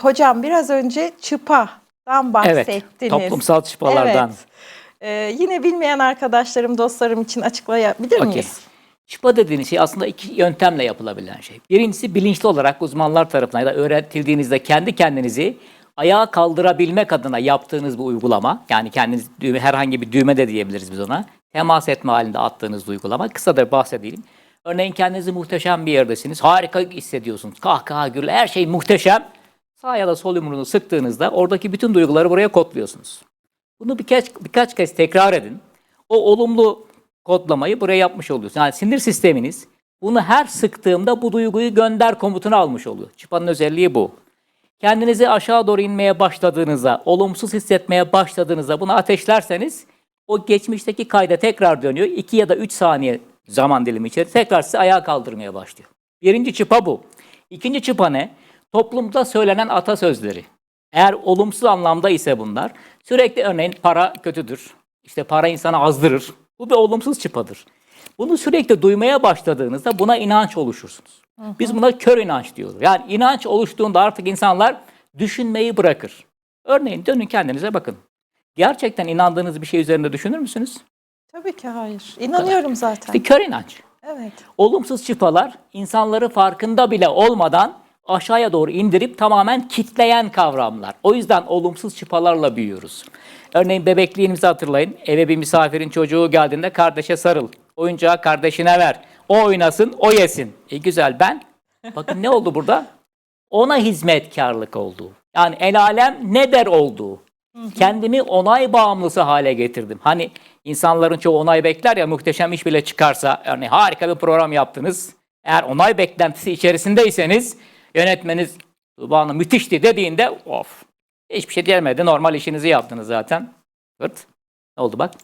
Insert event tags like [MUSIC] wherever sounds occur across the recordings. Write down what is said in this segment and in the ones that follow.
Hocam biraz önce çıpadan bahsettiniz. Evet, toplumsal çıpalardan. Evet. Ee, yine bilmeyen arkadaşlarım, dostlarım için açıklayabilir Okey. miyiz? Çıpa dediğiniz şey aslında iki yöntemle yapılabilen şey. Birincisi bilinçli olarak uzmanlar tarafından ya da öğretildiğinizde kendi kendinizi ayağa kaldırabilmek adına yaptığınız bir uygulama. Yani kendiniz düğme, herhangi bir düğme de diyebiliriz biz ona. Temas etme halinde attığınız uygulama. Kısaca bahsedelim. Örneğin kendinizi muhteşem bir yerdesiniz. Harika hissediyorsunuz. Kahkaha, gürültü, her şey muhteşem. Sağ ya da sol yumruğunu sıktığınızda oradaki bütün duyguları buraya kodluyorsunuz. Bunu birkaç birkaç kez tekrar edin. O olumlu kodlamayı buraya yapmış oluyorsunuz. Yani sinir sisteminiz bunu her sıktığımda bu duyguyu gönder komutunu almış oluyor. Çıpanın özelliği bu. Kendinizi aşağı doğru inmeye başladığınızda, olumsuz hissetmeye başladığınızda bunu ateşlerseniz o geçmişteki kayda tekrar dönüyor. 2 ya da 3 saniye zaman dilimi içerisinde tekrar sizi ayağa kaldırmaya başlıyor. Birinci çıpa bu. İkinci çıpa ne? Toplumda söylenen atasözleri. Eğer olumsuz anlamda ise bunlar, sürekli örneğin para kötüdür, işte para insanı azdırır. Bu bir olumsuz çıpadır. Bunu sürekli duymaya başladığınızda buna inanç oluşursunuz. Biz buna kör inanç diyoruz. Yani inanç oluştuğunda artık insanlar düşünmeyi bırakır. Örneğin dönün kendinize bakın. Gerçekten inandığınız bir şey üzerinde düşünür müsünüz? Tabii ki hayır. İnanıyorum zaten. İşte kör inanç. Evet. Olumsuz çıpalar insanları farkında bile olmadan aşağıya doğru indirip tamamen kitleyen kavramlar. O yüzden olumsuz çıpalarla büyüyoruz. Örneğin bebekliğinizi hatırlayın. Eve bir misafirin çocuğu geldiğinde kardeşe sarıl. Oyuncağı kardeşine ver. O oynasın, o yesin. E güzel ben. Bakın ne oldu burada? Ona hizmetkarlık olduğu. Yani el alem ne der olduğu. Kendimi onay bağımlısı hale getirdim. Hani insanların çoğu onay bekler ya muhteşem iş bile çıkarsa örneğin harika bir program yaptınız. Eğer onay beklentisi içerisindeyseniz yönetmeniz Tuğba Hanım müthişti dediğinde of hiçbir şey diyemedi. Normal işinizi yaptınız zaten. Fırt. Ne oldu bak?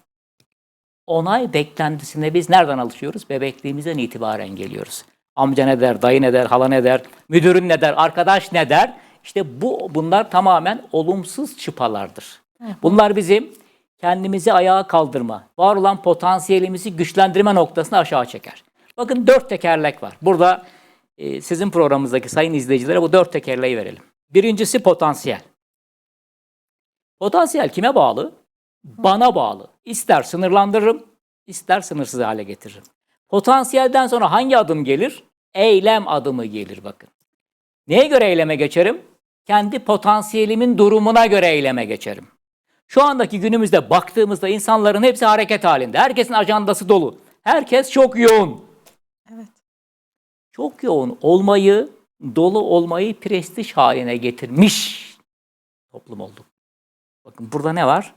Onay beklentisine biz nereden alışıyoruz? Bebekliğimizden itibaren geliyoruz. Amca ne der, dayı ne der, hala ne der, müdürün ne der, arkadaş ne der? İşte bu bunlar tamamen olumsuz çıpalardır. Bunlar bizim kendimizi ayağa kaldırma, var olan potansiyelimizi güçlendirme noktasını aşağı çeker. Bakın dört tekerlek var. Burada e, sizin programınızdaki sayın izleyicilere bu dört tekerleği verelim. Birincisi potansiyel. Potansiyel kime bağlı? Bana bağlı. İster sınırlandırırım, ister sınırsız hale getiririm. Potansiyelden sonra hangi adım gelir? Eylem adımı gelir bakın. Neye göre eyleme geçerim? Kendi potansiyelimin durumuna göre eyleme geçerim. Şu andaki günümüzde baktığımızda insanların hepsi hareket halinde. Herkesin ajandası dolu. Herkes çok yoğun. Evet. Çok yoğun olmayı, dolu olmayı prestij haline getirmiş toplum olduk. Bakın burada ne var?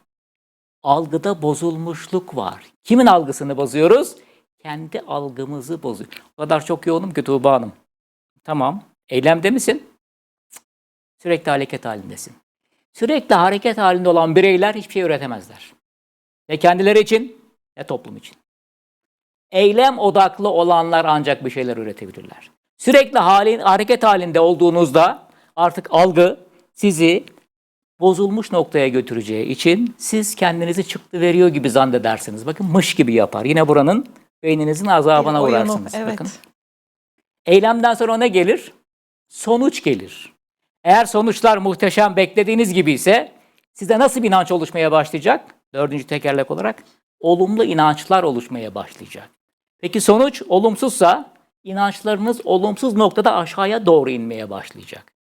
Algıda bozulmuşluk var. Kimin algısını bozuyoruz? Kendi algımızı bozuyor. O kadar çok yoğunum ki Tuğba Hanım. Tamam. Eylemde misin? Sürekli hareket halindesin. Sürekli hareket halinde olan bireyler hiçbir şey üretemezler. Ne kendileri için ne toplum için. Eylem odaklı olanlar ancak bir şeyler üretebilirler. Sürekli halin, hareket halinde olduğunuzda artık algı sizi bozulmuş noktaya götüreceği için siz kendinizi çıktı veriyor gibi zannedersiniz. Bakın mış gibi yapar. Yine buranın beyninizin azabına oyunu, uğrarsınız. Evet. Bakın. Eylemden sonra ne gelir? Sonuç gelir. Eğer sonuçlar muhteşem beklediğiniz gibi ise size nasıl bir inanç oluşmaya başlayacak? Dördüncü tekerlek olarak olumlu inançlar oluşmaya başlayacak. Peki sonuç olumsuzsa inançlarınız olumsuz noktada aşağıya doğru inmeye başlayacak.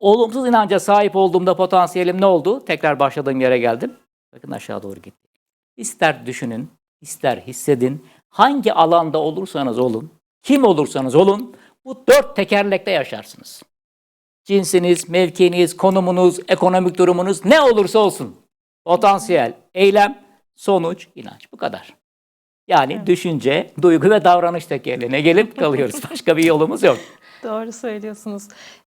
Olumsuz inanca sahip olduğumda potansiyelim ne oldu? Tekrar başladığım yere geldim. Bakın aşağı doğru gitti. İster düşünün, ister hissedin. Hangi alanda olursanız olun, kim olursanız olun bu dört tekerlekte yaşarsınız. Cinsiniz, mevkiniz, konumunuz, ekonomik durumunuz ne olursa olsun. Potansiyel, eylem, sonuç, inanç. Bu kadar. Yani düşünce, duygu ve davranış tekerleğine gelip kalıyoruz. [LAUGHS] Başka bir yolumuz yok. Doğru söylüyorsunuz.